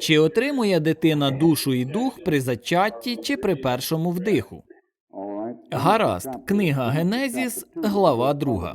Чи отримує дитина душу і дух при зачатті чи при першому вдиху? Гаразд, книга Генезіс, глава 2.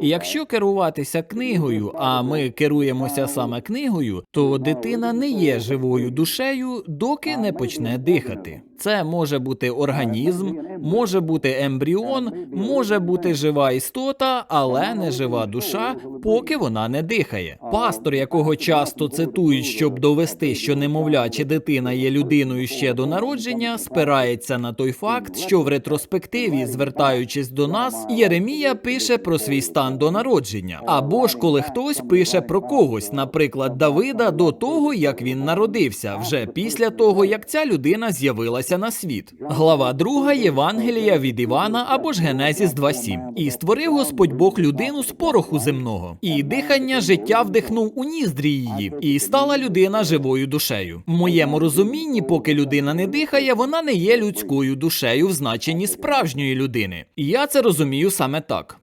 І Якщо керуватися книгою, а ми керуємося саме книгою, то дитина не є живою душею, доки не почне дихати. Це може бути організм, може бути ембріон, може бути жива істота, але не жива душа, поки вона не дихає. Пастор, якого часто цитують, щоб довести, що немовля чи дитина є людиною ще до народження, спирається на той факт, що в ретроспективі, звертаючись до нас, Єремія пише про свій стан до народження, або ж коли хтось пише про когось, наприклад, Давида, до того як він народився, вже після того як ця людина з'явилася на світ. Глава 2 Євангелія від Івана або ж Генезіс 2.7. І створив Господь Бог людину з пороху земного, і дихання життя вдихнув у ніздрі її, і стала людина живою душею. В моєму розумінні, поки людина не дихає, вона не є людською душею в значенні справжньої людини. І я це розумію саме так.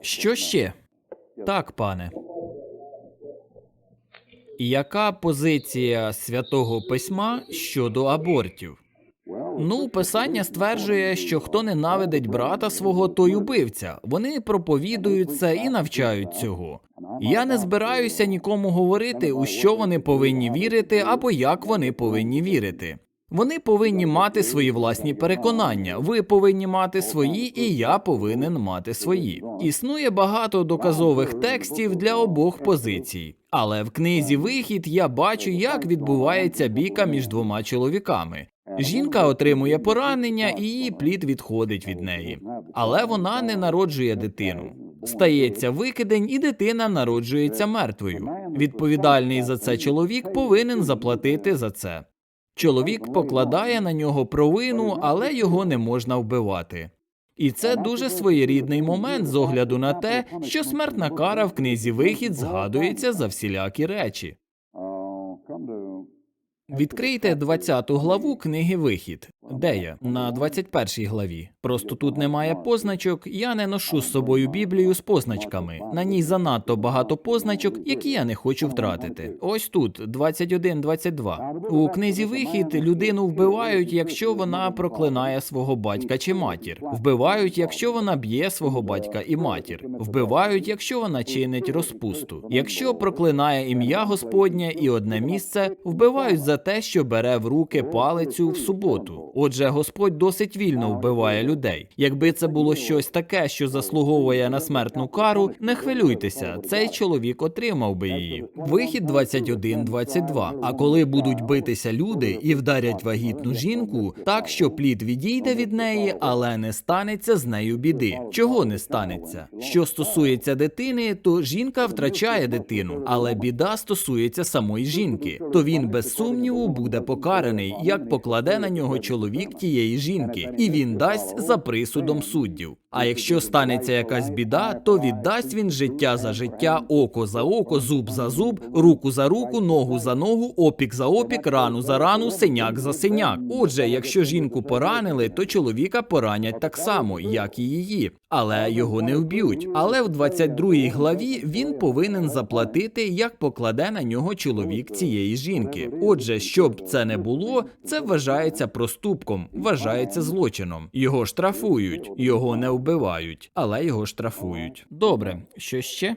Що ще? Так, пане. Яка позиція святого письма щодо абортів? Ну, писання стверджує, що хто ненавидить брата свого, той убивця. Вони проповідують це і навчають цього. Я не збираюся нікому говорити, у що вони повинні вірити або як вони повинні вірити. Вони повинні мати свої власні переконання. Ви повинні мати свої, і я повинен мати свої. Існує багато доказових текстів для обох позицій. Але в книзі Вихід я бачу, як відбувається бійка між двома чоловіками. Жінка отримує поранення, і її плід відходить від неї. Але вона не народжує дитину. Стається викидень, і дитина народжується мертвою. Відповідальний за це чоловік повинен заплатити за це. Чоловік покладає на нього провину, але його не можна вбивати. І це дуже своєрідний момент з огляду на те, що смертна кара в книзі Вихід згадується за всілякі речі. Відкрийте 20 главу книги Вихід. Де я? На 21 главі. Просто тут немає позначок. Я не ношу з собою Біблію з позначками. На ній занадто багато позначок, які я не хочу втратити. Ось тут 21-22. У книзі Вихід людину вбивають, якщо вона проклинає свого батька чи матір. Вбивають, якщо вона б'є свого батька і матір. Вбивають, якщо вона чинить розпусту. Якщо проклинає ім'я Господнє і одне місце, вбивають за те, що бере в руки палицю в суботу. Отже, Господь досить вільно вбиває людей. Якби це було щось таке, що заслуговує на смертну кару, не хвилюйтеся, цей чоловік отримав би її. Вихід 21-22. А коли будуть битися люди і вдарять вагітну жінку, так що плід відійде від неї, але не станеться з нею біди. Чого не станеться? Що стосується дитини, то жінка втрачає дитину, але біда стосується самої жінки. То він без сумніву буде покараний, як покладе на нього чоловік тієї жінки, і він дасть за присудом суддів. А якщо станеться якась біда, то віддасть він життя за життя, око за око, зуб за зуб, руку за руку, ногу за ногу, опік за опік, рану за рану, синяк за синяк. Отже, якщо жінку поранили, то чоловіка поранять так само, як і її, але його не вб'ють. Але в 22 главі він повинен заплатити, як покладе на нього чоловік цієї жінки. Отже, щоб це не було, це вважається проступком, вважається злочином. Його штрафують, його не вбивають, але його штрафують. Добре, що ще?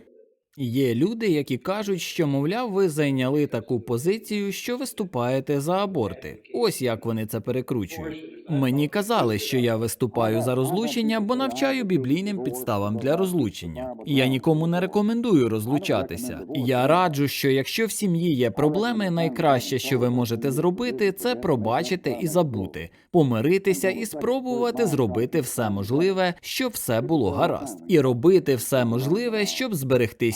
Є люди, які кажуть, що, мовляв, ви зайняли таку позицію, що виступаєте за аборти. Ось як вони це перекручують. Мені казали, що я виступаю за розлучення, бо навчаю біблійним підставам для розлучення. Я нікому не рекомендую розлучатися. Я раджу, що якщо в сім'ї є проблеми, найкраще, що ви можете зробити, це пробачити і забути, помиритися і спробувати зробити все можливе, щоб все було гаразд, і робити все можливе, щоб зберегти.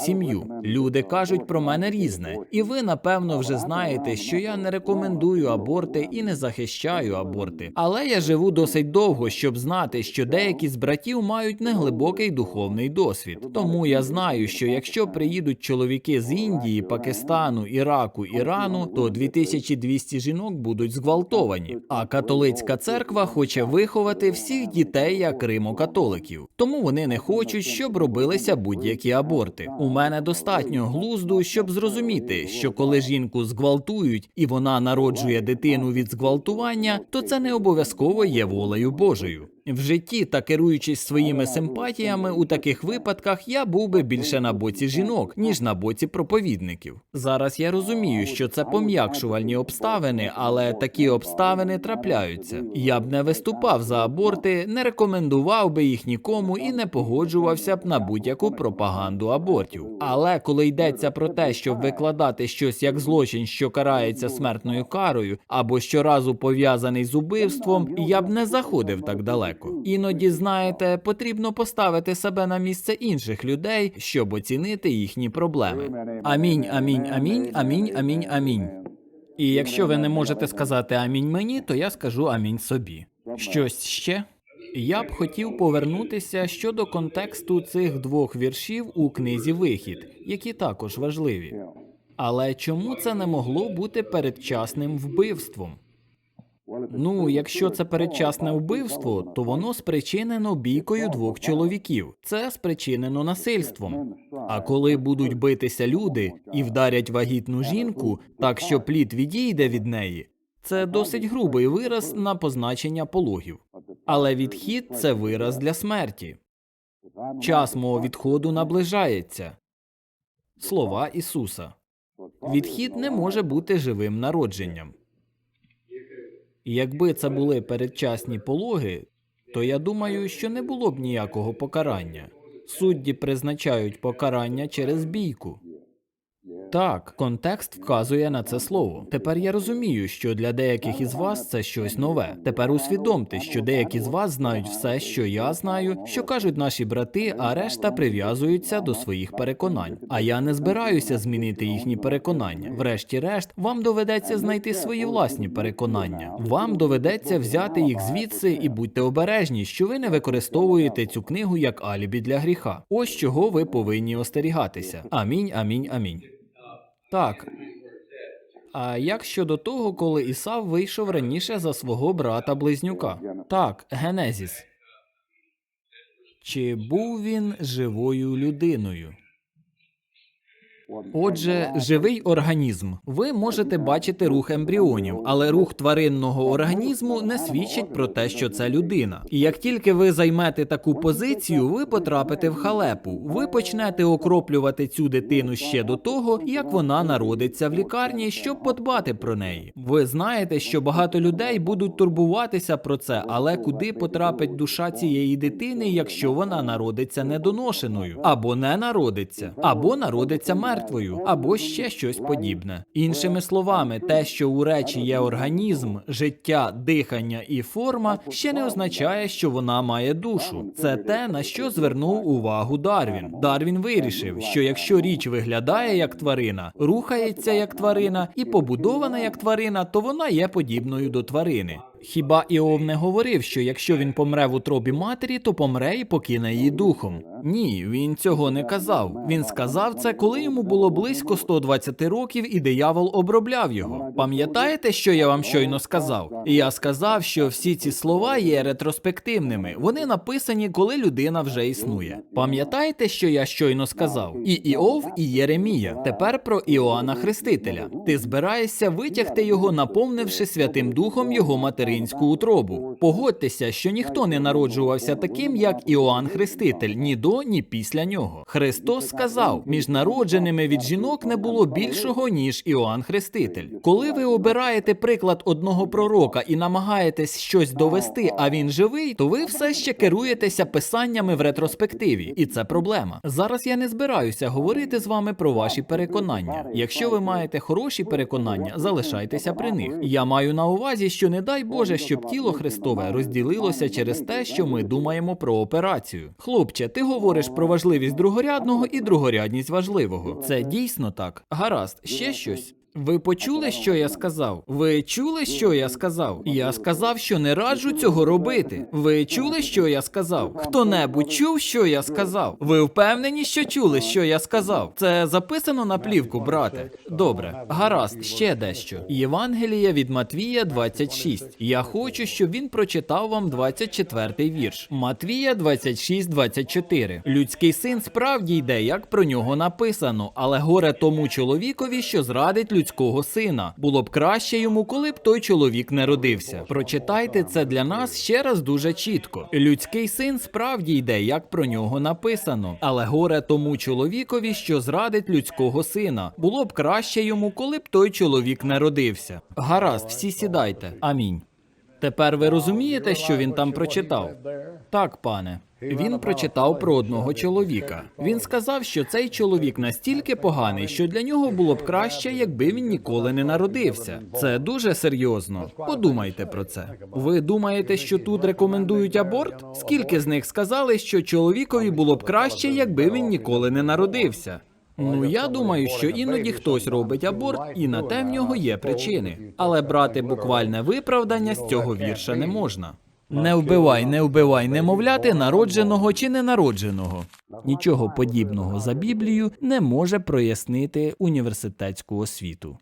Люди кажуть про мене різне, і ви напевно вже знаєте, що я не рекомендую аборти і не захищаю аборти. Але я живу досить довго, щоб знати, що деякі з братів мають неглибокий духовний досвід. Тому я знаю, що якщо приїдуть чоловіки з Індії, Пакистану, Іраку, Ірану, то 2200 жінок будуть зґвалтовані. А католицька церква хоче виховати всіх дітей як римокатоликів. Тому вони не хочуть, щоб робилися будь-які аборти. У мене достатньо глузду, щоб зрозуміти, що коли жінку зґвалтують і вона народжує дитину від зґвалтування, то це не обов'язково є волею Божою. В житті та керуючись своїми симпатіями у таких випадках, я був би більше на боці жінок, ніж на боці проповідників. Зараз я розумію, що це пом'якшувальні обставини, але такі обставини трапляються. Я б не виступав за аборти, не рекомендував би їх нікому і не погоджувався б на будь-яку пропаганду абортів. Але коли йдеться про те, щоб викладати щось як злочин, що карається смертною карою, або щоразу пов'язаний з убивством, я б не заходив так далеко. Іноді, знаєте, потрібно поставити себе на місце інших людей, щоб оцінити їхні проблеми. Амінь, амінь, амінь, амінь, амінь, амінь. І якщо ви не можете сказати амінь мені, то я скажу амінь собі. Щось ще? Я б хотів повернутися щодо контексту цих двох віршів у книзі Вихід, які також важливі. Але чому це не могло бути передчасним вбивством? Ну, якщо це передчасне вбивство, то воно спричинено бійкою двох чоловіків. Це спричинено насильством. А коли будуть битися люди і вдарять вагітну жінку, так що плід відійде від неї, це досить грубий вираз на позначення пологів. Але відхід це вираз для смерті. Час мого відходу наближається. Слова Ісуса. Відхід не може бути живим народженням. Якби це були передчасні пологи, то я думаю, що не було б ніякого покарання. Судді призначають покарання через бійку. Так, контекст вказує на це слово. Тепер я розумію, що для деяких із вас це щось нове. Тепер усвідомте, що деякі з вас знають все, що я знаю, що кажуть наші брати, а решта прив'язуються до своїх переконань. А я не збираюся змінити їхні переконання. Врешті-решт, вам доведеться знайти свої власні переконання. Вам доведеться взяти їх звідси і будьте обережні, що ви не використовуєте цю книгу як алібі для гріха. Ось чого ви повинні остерігатися. Амінь, амінь, амінь. Так. А як щодо того, коли Ісав вийшов раніше за свого брата близнюка? Так, Генезіс. Чи був він живою людиною? Отже, живий організм. Ви можете бачити рух ембріонів, але рух тваринного організму не свідчить про те, що це людина. І як тільки ви займете таку позицію, ви потрапите в халепу. Ви почнете окроплювати цю дитину ще до того, як вона народиться в лікарні, щоб подбати про неї. Ви знаєте, що багато людей будуть турбуватися про це, але куди потрапить душа цієї дитини, якщо вона народиться недоношеною, або не народиться, або народиться мертвою, або ще щось подібне. Іншими словами, те, що у речі є організм, життя, дихання і форма, ще не означає, що вона має душу. Це те, на що звернув увагу Дарвін. Дарвін вирішив, що якщо річ виглядає як тварина, рухається як тварина і побудована як тварина, то вона є подібною до тварини. Хіба Іов не говорив, що якщо він помре в утробі матері, то помре і покине її духом? Ні, він цього не казав. Він сказав це, коли йому було близько 120 років, і диявол обробляв його. Пам'ятаєте, що я вам щойно сказав? І я сказав, що всі ці слова є ретроспективними. Вони написані, коли людина вже існує. Пам'ятаєте, що я щойно сказав? І Іов, і Єремія. Тепер про Іоанна Хрестителя. Ти збираєшся витягти його, наповнивши Святим Духом його материнську утробу. Погодьтеся, що ніхто не народжувався таким, як Іоанн Хреститель, ні до, ні після нього. Христос сказав: між народженими від жінок не було більшого, ніж Іоанн Хреститель. Коли ви обираєте приклад одного пророка і намагаєтесь щось довести, а він живий, то ви все ще керуєтеся писаннями в ретроспективі, і це проблема. Зараз я не збираюся говорити з вами про ваші переконання. Якщо ви маєте хороші переконання, залишайтеся при них. Я маю на увазі, що не дай Боже, щоб тіло Христове розділилося через те, що ми думаємо про операцію. Хлопче, ти говориш про важливість другорядного і другорядність важливого. Це дійсно так. Гаразд, ще щось. Ви почули, що я сказав? Ви чули, що я сказав? Я сказав, що не раджу цього робити. Ви чули, що я сказав? Хто-небудь чув, що я сказав? Ви впевнені, що чули, що я сказав? Це записано на плівку, брате. Добре, гаразд, ще дещо. Євангелія від Матвія 26. Я хочу, щоб він прочитав вам 24 вірш. Матвія 26, 24. Людський син справді йде, як про нього написано, але горе тому чоловікові, що зрадить людського сина. Було б краще йому, коли б той чоловік не родився. Прочитайте це для нас ще раз дуже чітко. Людський син справді йде, як про нього написано, але горе тому чоловікові, що зрадить людського сина. Було б краще йому, коли б той чоловік не родився. Гаразд, всі сідайте. Амінь. Тепер ви розумієте, що він там прочитав? Так, пане. Він прочитав про одного чоловіка. Він сказав, що цей чоловік настільки поганий, що для нього було б краще, якби він ніколи не народився. Це дуже серйозно. Подумайте про це. Ви думаєте, що тут рекомендують аборт? Скільки з них сказали, що чоловікові було б краще, якби він ніколи не народився? Ну я думаю, що іноді хтось робить аборт, і на те в нього є причини. Але брати буквальне виправдання з цього вірша не можна. Не вбивай, не вбивай немовляти, народженого чи ненародженого. Нічого подібного за Біблію не може прояснити університетську освіту.